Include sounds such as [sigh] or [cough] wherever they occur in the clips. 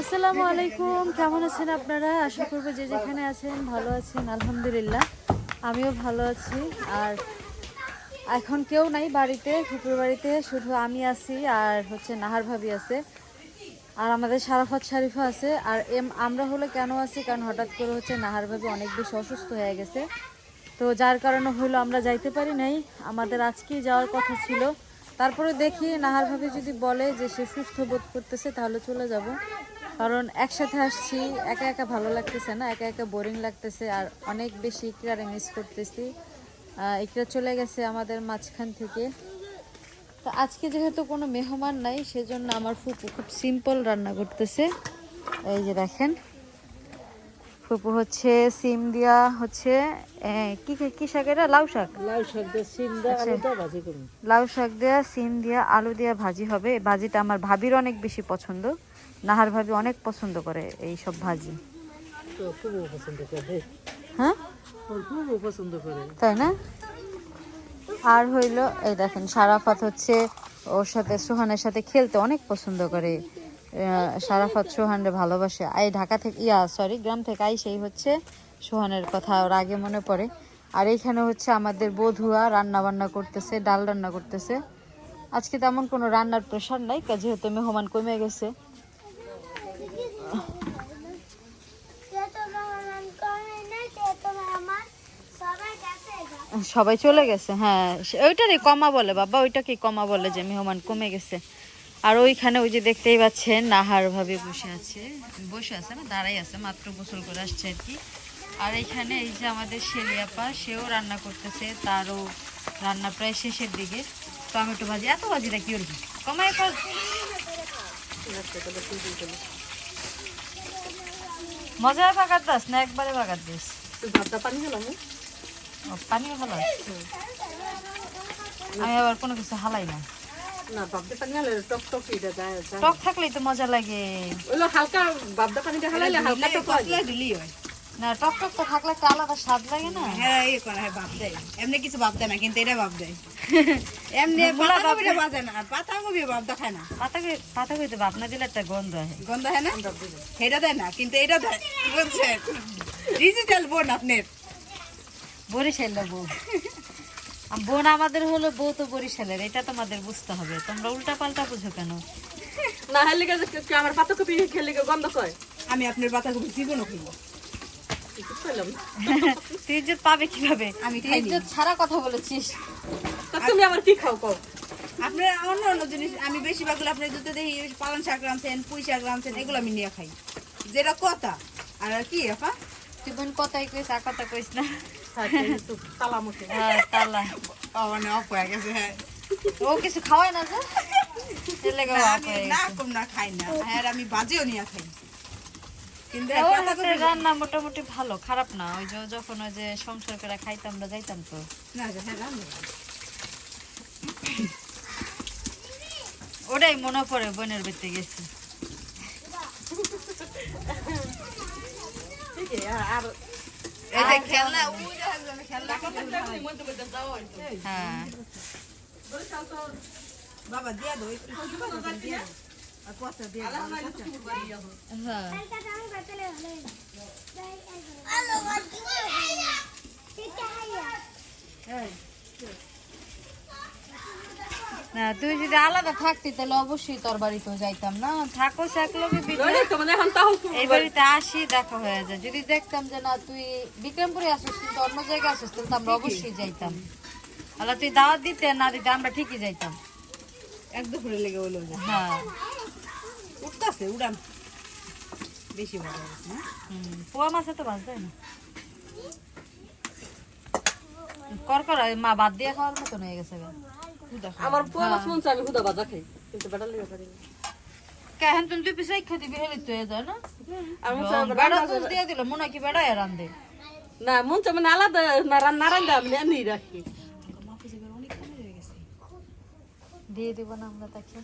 আসসালামু আলাইকুম। কেমন আছেন আপনারা? আশা করব যে যেখানে আছেন ভালো আছেন, আলহামদুলিল্লাহ। আমিও ভালো আছি। আর এখন কেউ নাই বাড়িতে ফুপুর বাড়িতে শুধু আমি আছি আর হচ্ছে নাহার ভাবি আছে। আর আমাদের সারাফত শারিফা আছে। আর এম, আমরা হলে কেন আছি? কারণ হঠাৎ করে হচ্ছে নাহার ভাবি অনেক বেশি অসুস্থ হয়ে গেছে। তো যার কারণে হইল আমরা যাইতে পারি নাই। আমাদের আজকেই যাওয়ার কথা ছিল। তারপরে দেখি নাহার ভাবি যদি বলে যে সে সুস্থ বোধ করতেছে, তাহলে চলে যাব। কারণ একসাথে আসছি, একা একা ভালো লাগতেছে না, একা একা বোরিং লাগতেছে আর অনেক বেশি ইকরারে মিস করতেছি। ইকরা চলে গেছে আমাদের মাঝখান থেকে। তো আজকে যেহেতু কোনো মেহমান নাই, সেজন্য আমার ফুপু খুব সিম্পল রান্না করতেছে। এই যে দেখেন। ফুপু হচ্ছে সিম দিয়া হচ্ছে কি কি শাক এটা? লাউ শাক? লাউ শাক দিয়ে সিম দিয়ে আচ্ছা। আলু দিয়ে ভাজি করুন। লাউ শাক দেওয়া সিম দিয়া আলু দিয়া ভাজি হবে। এই ভাজিটা আমার ভাবির অনেক বেশি পছন্দ। নাহার ভাবি অনেক পছন্দ করে এই সব ভাজি। পছন্দ করে। হ্যাঁ? পছন্দ করে। তাই না? আর হইল এই দেখেন সারাফাত হচ্ছে ওর সাথে সোহানের সাথে খেলতে অনেক পছন্দ করে। সারাফাত সোহানরে ভালোবাসে। এই ঢাকা থেকে ইয়া সরি গ্রাম থেকে আই সেই হচ্ছে সোহানের কথা, ওর আগে মনে পড়ে। আর এইখানে হচ্ছে আমাদের বধুয়া রান্না বান্না করতেছে, ডাল রান্না করতেছে। আজকে তেমন কোনো রান্নার প্রেশার নাই যেহেতু মেহমান কমে গেছে। সবাই চলে গেছে হ্যাঁ। ওইটারই কমা বলে, বাবা ওইটাকে কমা বলে যে মেহমান কমে গেছে। আর ওইখানে ওই যে দেখতেই পাচ্ছেন নাহার ভাবে বসে আছে। বসে আছে না দাঁড়াই আছে মাত্র গোসল করে আসছে আর কি। আর এইখানে এই যে আমাদের শেলিয়াপা সেও রান্না করতেছে তারও রান্না প্রায় শেষের দিকে। টমেটো ভাজি এত ভাজিটা কি করবি কমায় মজা ভাগাত দাস না একবারে ভাগাত দিস? পানি গেলাম ও, পানিও ভালো আমি আবার কোনো কিছু হালাই না। না ভাবতে পানি হলে টক টক এটা যায় যায় টক থাকলেই তো মজা লাগে। হালকা ভাবতে পানিটা হালাইলে হালকা টক হয়। দিলি হয়। না টক টক তো থাকলে একটা আলাদা স্বাদ লাগে না। হ্যাঁ এই করা হয় দেয় এমনি কিছু ভাব দেয় না কিন্তু এটা ভাব দেয় [laughs] এমনি পাতাকপিটা বাজে না পাতাকপি ভাব দেখায় না। পাতা পাতা কইতে ভাবনা দিলে একটা গন্ধ আছে গন্ধ হয় না? এটা দেয় না কিন্তু এটা দেয়। বুঝছেন? [laughs] ডিজিটাল বোন আপনার। বরিশাল আম বোন আমাদের হলো বউ তো বরিশালের এটা তোমাদের বুঝতে হবে। তোমরা উল্টা পাল্টা বুঝো কেন? না হেলে গেছে কি আমার পাতাকপি খেলে গন্ধ কয় আমি আপনার পাতাকপি জীবনও কিছু [laughs] তুই ইজ্জত পাবে কীভাবে? আমি তুই ইজ্জত ছাড়া কথা বলেছিস। তা তুমি আমার কি খাও কও। আপনার অন্য অন্য জিনিস আমি বেশিরভাগ আপনার যদি দেখি পালন শাক রাঁধছেন পুঁই শাক রাঁধছেন এগুলো আমি নিয়ে খাই। যেটা কথা। আর আর কি আপা? তুই বোন কথাই কইস আর কথা কইস না। হ্যাঁ, একটু তালা মুখে হ্যাঁ, তালা। ও মানে অফ হয়ে গেছে হ্যাঁ। ও কিছু খাওয়ায় না যে? না, না। কম না খাই না। আর আমি বাজেও নিয়ে খাই কিন্তু ওর হাতের পাতাকপি রান্না মোটামুটি ভালো খারাপ না। ওই যে যখন ওই যে সংসার করে খাইতাম আমরা যাইতাম তো। না হ্যাঁ রান্না ওটাই মনে পড়ে বোনের বেঁচে গেছি। ঠিক আছে আর এই যে খেলনা ওই দেখা যায় না, খেলনা হ্যাঁ বাবা দিয়া দাও একটু কি বাবা দিয়া দাও। আর পচা দিয়া দাও, পচা। হ্যাঁ কালকে আমি বেতলে হলে আলো বাজি ঠিক আছে না তুই যদি আলাদা থাকতি তাহলে অবশ্যই তোর বাড়িতেও যাইতাম না। থাকো একলগে এই বাড়িতে আসি দেখা হয়ে যায়। যদি দেখতাম যে না তুই বিক্রমপুরে আসিস কিন্তু অন্য জায়গায় আসিস তাহলে আমরা অবশ্যই যাইতাম। আল্লাহ তুই দাওয়াত দিতে না দিতে আমরা ঠিকই যাইতাম। এক দুপুরে লেগে হলো হ্যাঁ। উঠতেছে উড়ান। বেশি ভালো পোয়া মাছে তো বাঁচ দেয় না? কর মা বাদ দিয়ে খাওয়ার মতন হয়ে গেছে গা। আমার পোয়া মাছ মন আমি হুদা ভাজা খাই কিন্তু লেগে পারি না। কেন তুমি বিহেলি তো এ না? বেড়া দিয়ে দিল মনে কি বেড়া এর আন্দে না মন চাই মানে আলাদা না আমি রাখি। দিয়ে দিব না আমরা তাকে।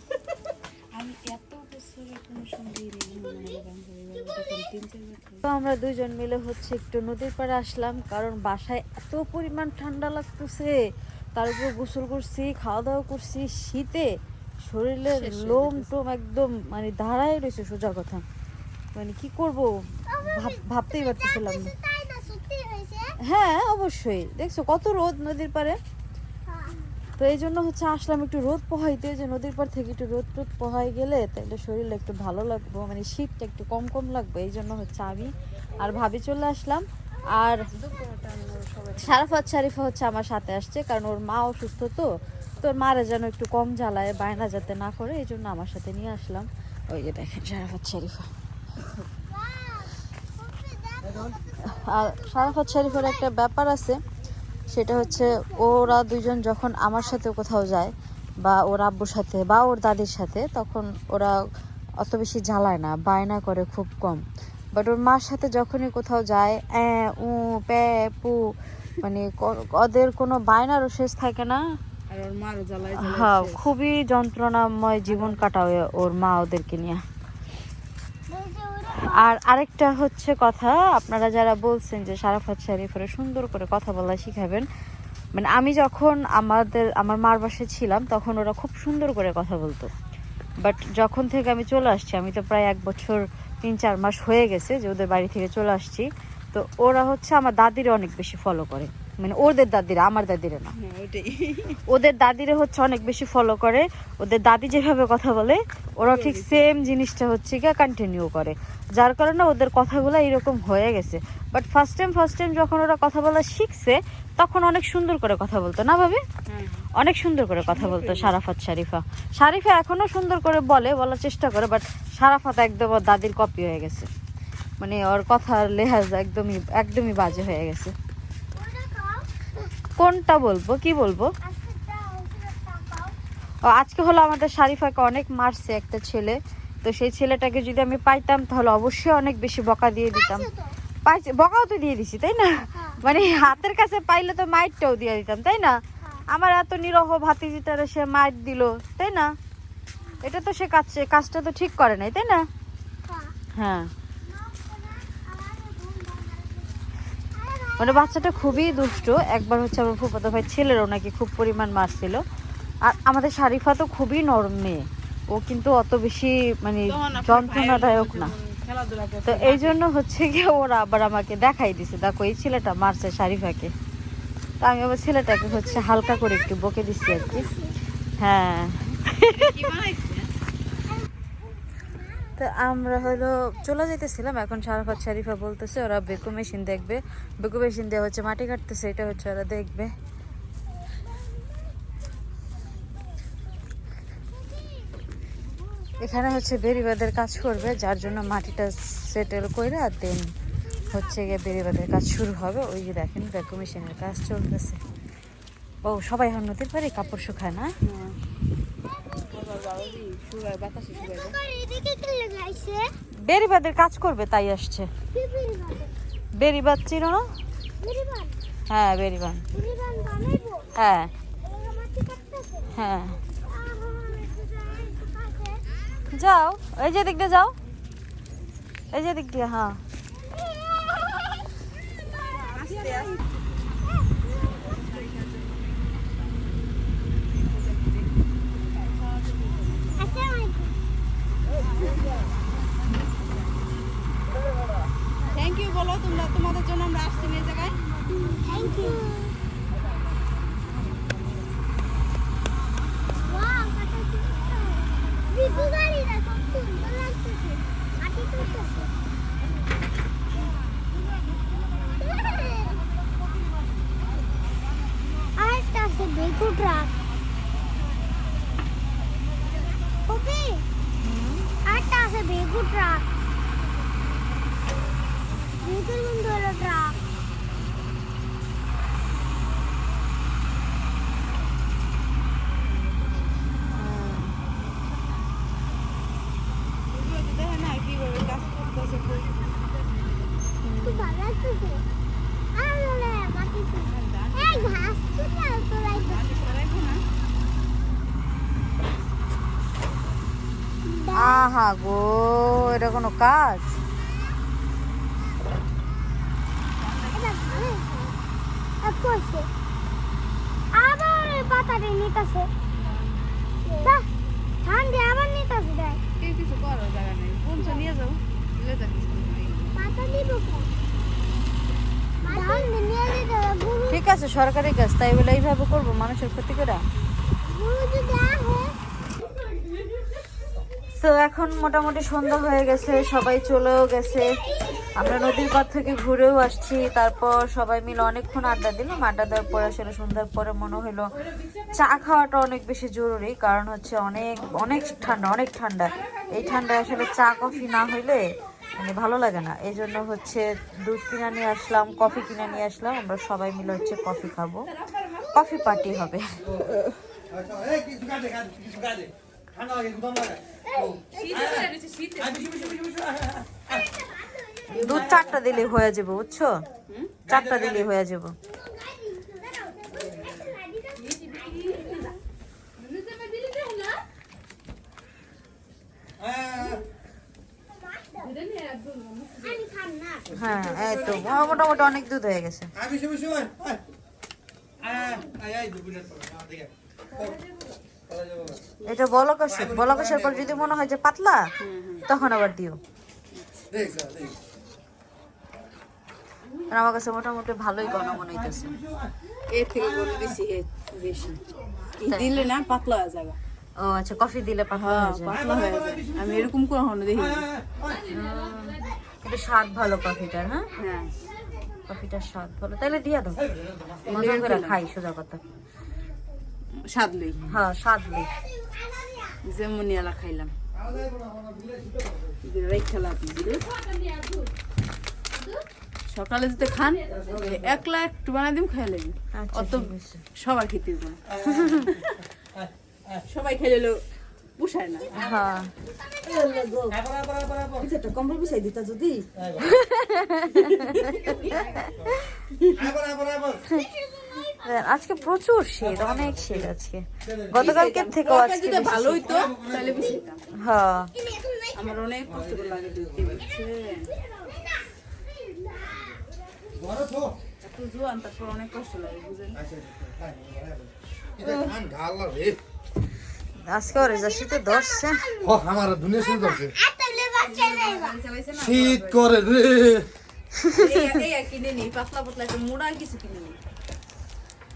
আমি এত বছরে কোনো সঙ্গে তো আমরা দুইজন মিলে হচ্ছে একটু নদীর পাড়ে আসলাম কারণ বাসায় এত পরিমাণ ঠান্ডা লাগতেছে। তার উপর গোসল করছি খাওয়া দাওয়া করছি। শীতে শরীরের লোম টোম একদম মানে দাঁড়ায় রয়েছে সোজা কথা। মানে কি করব? ভাব- ভাবতেই পারতেছিলাম না। তাই না? সত্যি হয়েছে? হ্যাঁ অবশ্যই। দেখছ কত রোদ নদীর পারে। তো এই জন্য হচ্ছে আসলাম একটু রোদ পোহাইতে। যে নদীর পার থেকে একটু রোদ টোদ পোহাই গেলে তাহলে শরীরে একটু ভালো লাগবে। মানে শীতটা একটু কম কম লাগবে। এই জন্য হচ্ছে আমি আর ভাবি চলে আসলাম। আর সারাফাত শারিফা হচ্ছে আমার সাথে আসছে, কারণ ওর মা অসুস্থ তো। তোর মারা যেন একটু কম জ্বালায়, বায়না যাতে না করে, এই জন্য আমার সাথে নিয়ে আসলাম। ওই যে দেখেন সারাফাত শারিফা। আর সারাফাত শরীফের একটা ব্যাপার আছে, সেটা হচ্ছে ওরা দুজন যখন আমার সাথে কোথাও যায়, বা ওর আব্বুর সাথে, বা ওর দাদির সাথে, তখন ওরা অত বেশি জ্বালায় না, বায়না করে খুব কম। বাট ওর মার সাথে যখনই কোথাও যায় অ্যাঁ উ প্যা পু মানে ওদের কোনো বায়নারও শেষ থাকে না। হ্যাঁ খুবই যন্ত্রণাময় জীবন কাটায় ওর মা ওদেরকে নিয়ে। আর আরেকটা হচ্ছে কথা আপনারা যারা বলছেন যে সারাফাত শরীফের সুন্দর করে কথা বলা শিখাবেন মানে আমি যখন আমাদের আমার মার বাসায় ছিলাম তখন ওরা খুব সুন্দর করে কথা বলতো। বাট যখন থেকে আমি চলে আসছি আমি তো প্রায় এক বছর তিন চার মাস হয়ে গেছে যে ওদের বাড়ি থেকে চলে আসছি। তো ওরা হচ্ছে আমার দাদিরে অনেক বেশি ফলো করে। মানে ওদের দাদিরা আমার দাদিরে না। হ্যাঁ ওদের দাদিরে হচ্ছে অনেক বেশি ফলো করে। ওদের দাদি যেভাবে কথা বলে ওরা ঠিক সেম জিনিসটা হচ্ছে গিয়ে কন্টিনিউ করে। যার কারণে ওদের কথাগুলো এরকম হয়ে গেছে। But first time first time যখন ওরা কথা বলা শিখছে তখন অনেক সুন্দর করে কথা বলতো না ভাবি? হ্যাঁ। অনেক সুন্দর করে কথা বলতো সারাফাত শারিফা। শারিফা এখনও সুন্দর করে বলে বলার চেষ্টা করে বাট সারাফাত একদম ওর দাদির কপি হয়ে গেছে। মানে ওর কথার লেহাজ একদমই একদমই বাজে হয়ে গেছে। কোনটা বলব? কি বলব? আজকে হলো আমাদের শারিফাকে অনেক মারছে একটা ছেলে। তো সেই ছেলেটাকে যদি আমি পাইতাম তাহলে অবশ্যই অনেক বেশি বকা দিয়ে দিতাম। পাইছে বকাও তো দিয়ে দিছি তাই না? মানে হাতের কাছে পাইলে তো মাইটটাও দিয়ে দিতাম তাই না? আমার এত নিরহ ভাতিজিটারে সে মাইট দিল তাই না? এটা তো সে কাজ কাজটা তো ঠিক করে নাই তাই না? হ্যাঁ। মানে বাচ্চাটা খুবই দুষ্ট। একবার হচ্ছে আমার ফুফাতো ভাই ছেলেরও নাকি খুব পরিমাণ মারছিল। আর আমাদের শারিফা তো খুবই নরম মেয়ে। ও কিন্তু অত বেশি মানে যন্ত্রণাদায়ক না। তো এই জন্য হচ্ছে গিয়ে ওরা আবার আমাকে দেখাই দিছে। দেখো এই ছেলেটা মারছে শারিফাকে। তো আমি আবার ছেলেটাকে হচ্ছে হালকা করে একটু বকে দিচ্ছি আর কি। হ্যাঁ। তো আমরা হলো চলে যেতেছিলাম এখন সারাফাত শারিফা বলতেছে, ওরা বেকু মেশিন দেখবে। বেকু মেশিন দিয়ে হচ্ছে মাটি কাটতেছে, এটা হচ্ছে ওরা দেখবে। এখানে হচ্ছে বেরিবাদের কাজ করবে, যার জন্য মাটিটা সেটেল করে আর দেন। হচ্ছে গিয়ে বেরিবাদের কাজ শুরু হবে। ওই যে দেখেন বেকু মেশিনের কাজ চলতেছে। ও, সবাই এখন নদীর পারে কাপড় শুকায় না? বেরিবাদের কাজ করবে, তাই আসছে। বেরিবাদ চিনো না? হ্যাঁ বেরিবান হ্যাঁ। হ্যাঁ। যাও, এই যে দিক দিয়ে যাও। এই যে দিক দিয়ে হ্যাঁ। আস্তে আস্তে থ্যাংক ইউ বলো তোমরা তোমাদের জন্য আমরা আসছি না এই জায়গায় থ্যাংক ইউ ওয়াও কত সুন্দর বিপু গাড়িটা খুব সুন্দর লাগতেছে মাটি তুলতেছে আরেকটা আছে বেকু ট্রাক কপি আরেকটা আছে বেকু ট্রাক বেকুর বন্ধু হলো ট্রাক এগুলো তো দেখে না কীভাবে কাজ করতেছে খুব ভালো লাগতেছে আর হলে মাটি তুলে এই ঘাস তুলে তোলাইতে আহা গো এটা কোনো কাজ? আবার পাতাটা নিতেছে আবার নিতেছে দেখ কিছু করার জায়গা নেই। নিয়ে যাও। পাতা নিব ঠিক আছে সরকারি কাজ তাই বলে এইভাবে করব মানুষের ক্ষতি করে? তো এখন মোটামুটি সন্ধ্যা হয়ে গেছে, সবাই চলেও গেছে। আমরা নদীর পার থেকে ঘুরেও আসছি, তারপর সবাই মিলে অনেকক্ষণ আড্ডা দিলাম। আড্ডা দেওয়ার পরে আসলে সন্ধ্যার পরে মনে হলো চা খাওয়াটা অনেক বেশি জরুরি, কারণ হচ্ছে অনেক অনেক ঠান্ডা অনেক ঠান্ডা। এই ঠান্ডায় আসলে চা, কফি না হইলে মানে ভালো লাগে না। এই জন্য হচ্ছে দুধ কিনে নিয়ে আসলাম, কফি কিনে নিয়ে আসলাম। আমরা সবাই মিলে হচ্ছে কফি খাব। কফি পার্টি হবে। দুধ চারটা দিলে হয়ে যাবে, বুঝছ? চারটা দিলে হয়ে যাবে। হ্যাঁ এই তো। মোটামুটি অনেক দুধ হয়ে গেছে। এটা পর যদি মনে হয় যে পাতলা তখন আবার দিও। আমার কাছে মোটামুটি ভালোই মনে হইতেছে। এর থেকে বেশি বেশি। দিলে না পাতলা হয়ে যাবে। ও আচ্ছা কফি দিলে পাতলা হ্যাঁ হয়ে যায়। পাতলা হয়ে যাবে আমি এরকম কখনো দেখি এটা স্বাদ ভালো কফিটার হ্যাঁ? হ্যাঁ। কফিটার স্বাদ ভালো। তাহলে দিয়া দাও। মজা করে খাই সোজা কথা। স্বাদ লই হ্যাঁ স্বাদ নেই যেমন এলা খাইলাম সকালে যদি খান একলা একটু বানাই দিম খাই লাগবে আচ্ছা অত। সবার খেতে। সবাই খেলে পুষায় না। হ্যাঁ। একটা কম্বল বিছাই দিতা যদি। আজকে প্রচুর শীত অনেক শীত আজকে। গতকালকের থেকেও তরকারি আজকে যদি বেশি। ভালো হইতো তাহলে হ্যাঁ। আমার অনেক কষ্ট করে লাগে অনেক কষ্ট লাগে বুঝেন আজকে ওর যা শীতে ধরছে। আমার দুনিয়া শুরু করে রে। কিনে নি পাতলা পাতলা একটা মোড়া কিছু কিনে নি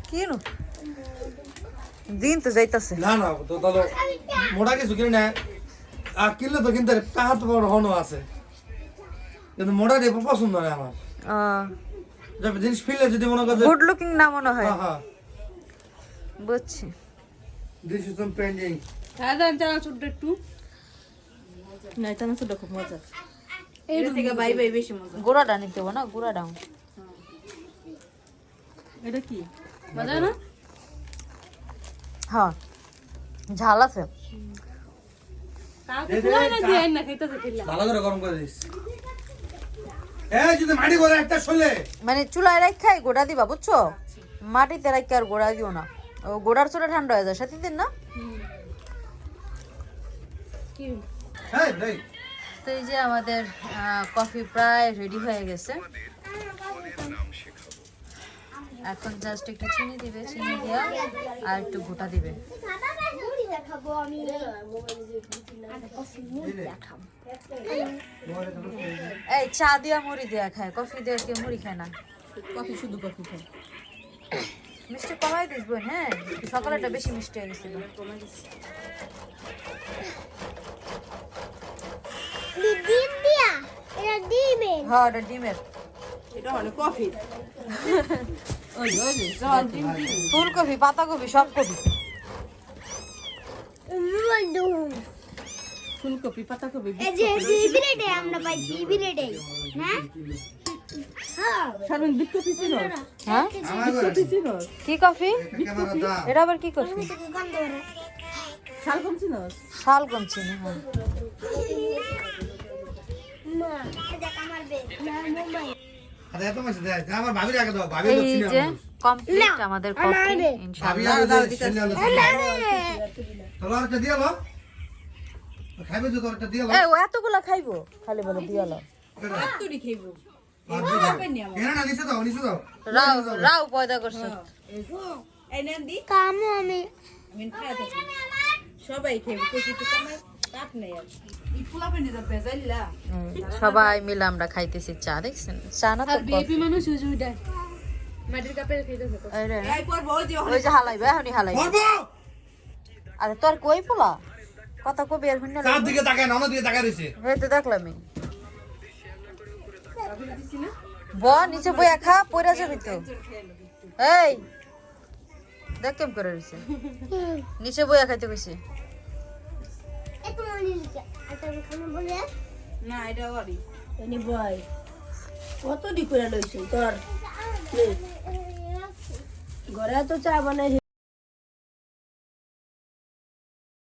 কিনো? দিন তো যাইতাছে। না না তো তাহলে মোটা কিছু কিনে নেয় আর কিনলে তো কিন্তু টাকা তো বড় হনো আছে। কিন্তু মোটা দিয়ে পছন্দ নয় আমার। যবে জিনিস ফিরলে যদি মনে করে গুড লুকিং না মনে হয়? হ্যাঁ হ্যাঁ। বুঝছি। দিস ইজ সাম পেন্ডিং হ্যাঁ দাঁড়ান ছোট্ট একটু। না এটা না ছোট খুব মজা এর থেকে বাই বাই বেশি মজা। গুঁড়াটা নিতে হবে না? গুঁড়াটা। এটা কি? মজা না? হ্যাঁ ঝাল আছে। মানে চুলায় রাখাই গোড়া দিবা বুঝছ? মাটিতে রাখি আর গোড়া দিও না। ও গোড়ার চুলা ঠান্ডা হয়ে যায় সাথে দিন না। তো এই যে আমাদের কফি প্রায় রেডি হয়ে গেছে। এখন জাস্ট একটু চিনি দিবে চিনি দিয়া আর একটু গোটা দিবে। এই চা দিয়া মুড়ি দিয়া খায় কফি দিয়ে কেউ মুড়ি খায় না। কফি শুধু কফি খায়। মিষ্টি কমাই দিস বোন হ্যাঁ? সকালেটা বেশি মিষ্টি হয়ে গেছিল। ডিম দিয়া? এটা দিবেন হ্যাঁ ওটা ডিমের। এটা অনেক কফি। [laughs] ফুলকপি পাতাকপি সব কপি। ফুলকপি পাতাকপি আমরা না হ্যাঁ? হ্যাঁ কফি ছিল। কি কফি? এটা আবার কি কফি? গন্ধ করে শাল কম ছিল। শাল কম চিনি হ্যাঁ এই যে কমপ্লিট আমাদের কফি ইনশাআল্লাহ। আগে যে চিনি আলো তোলা একটা দিয়ে লো খাইবে তো তোর দিয়ে লো এই এতগুলা খাইবো? খালি বলে দিয়ালো তুই খাইবো। কেন না নিচে দাও নিচে দাও। রাও রাও পয়দা করছে। এই নেন দি। কামো আমি। আমি খাই থাকি সবাই খাইবে কচি তো কমাই যা ভেজাইলা হুম, সবাই মিলে আমরা খাইতেছি চা দেখছেন? চা না তো বেবি মানুষ মাটির কাপে খাইতেছে ওই যে হালাইবে আরে তোর কই পোলা? কথা কবি আর হইনা চার দিকে তাকায় না দিকে তাকায় রয়েছে। এই তো দেখলামই ব নিচে বইয়া খা পইরা যাবি তো। এই দেখ কেম করে রইছে নিচে বইয়া খাইতে কইছে এত মনে লিখে আর বয় কত ডি করে লইছে তোর? ঘরে তো চা বানাই